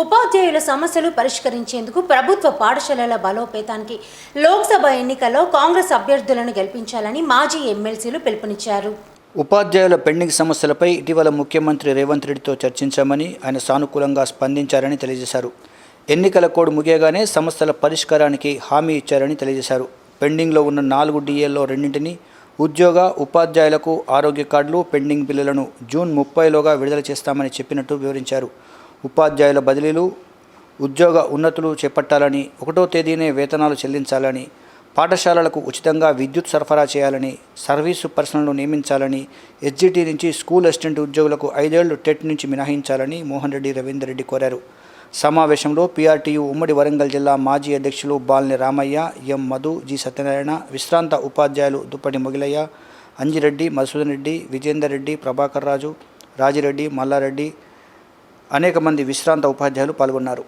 ఉపాధ్యాయుల సమస్యలు పరిష్కరించేందుకు ప్రభుత్వ పాఠశాలల బలోపేతానికి లోక్సభ ఎన్నికల్లో కాంగ్రెస్ అభ్యర్థులను గెలిపించాలని మాజీ ఎమ్మెల్సీలు పిలుపునిచ్చారు. ఉపాధ్యాయుల పెండింగ్ సమస్యలపై ఇటీవల ముఖ్యమంత్రి రేవంత్ రెడ్డితో చర్చించామని ఆయన సానుకూలంగా స్పందించారని తెలియజేశారు. ఎన్నికల కోడ్ ముగియగానే సమస్యల పరిష్కారానికి హామీ ఇచ్చారని తెలియజేశారు. పెండింగ్లో ఉన్న నాలుగు డిఏల్లో రెండింటిని ఉద్యోగ ఉపాధ్యాయులకు ఆరోగ్య కార్డులు పెండింగ్ బిల్లులను జూన్ ముప్పైలోగా విడుదల చేస్తామని చెప్పినట్టు వివరించారు. ఉపాధ్యాయుల బదిలీలు ఉద్యోగ ఉన్నతులు చేపట్టాలని ఒకటో తేదీనే వేతనాలు చెల్లించాలని పాఠశాలలకు ఉచితంగా విద్యుత్ సరఫరా చేయాలని సర్వీసు పర్సనల్ను నియమించాలని ఎస్జిటి నుంచి స్కూల్ అసిస్టెంట్ ఉద్యోగులకు ఐదేళ్ళు టెట్ నుంచి మినహాయించాలని మోహన్ రెడ్డి రవీందర్ రెడ్డి కోరారు. సమావేశంలో పీఆర్టీయూ ఉమ్మడి వరంగల్ జిల్లా మాజీ అధ్యక్షులు బాల్ని రామయ్య ఎం మధు జి సత్యనారాయణ విశ్రాంత ఉపాధ్యాయులు దుప్పటి మొగిలయ్య అంజిరెడ్డి మధుసూదన్ రెడ్డి విజేందర్ రెడ్డి ప్రభాకర్ రాజు రాజిరెడ్డి మల్లారెడ్డి అనేక మంది విశ్రాంత ఉపాధ్యాయులు పాల్గొన్నారు.